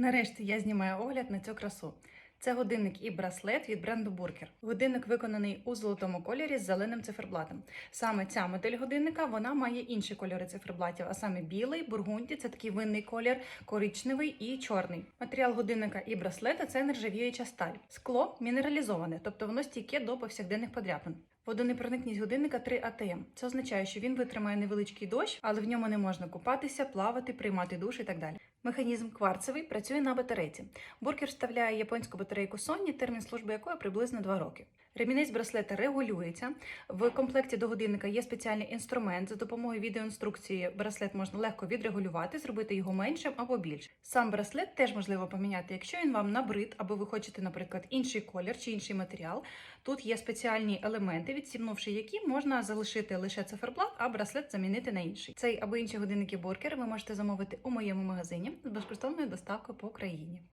Нарешті я знімаю огляд на цю красу. Це годинник і браслет від бренду Буркер. Годинник виконаний у золотому кольорі з зеленим циферблатом. Саме ця модель годинника вона має інші кольори циферблатів, а саме білий, бургунді це такий винний колір, коричневий і чорний. Матеріал годинника і браслета це нержавіюча сталь. Скло мінералізоване, тобто воно стійке до повсякденних подряпин. Водонепроникність годинника 3 АТМ. Це означає, що він витримає невеличкий дощ, але в ньому не можна купатися, плавати, приймати душ і так далі. Механізм кварцевий працює на батарейці. Буркер вставляє японську батарейку Sony, термін служби якої приблизно 2 роки. Ремінець браслета регулюється. В комплекті до годинника є спеціальний інструмент. За допомогою відеоінструкції браслет можна легко відрегулювати, зробити його меншим або більшим. Сам браслет теж можливо поміняти, якщо він вам набрид, або ви хочете, наприклад, інший колір чи інший матеріал. Тут є спеціальні елементи, відсімнувши які можна залишити лише циферблат, а браслет замінити на інший. Цей або інші годинники Буркер ви можете замовити у моєму магазині з безкоштовною доставкою по Україні.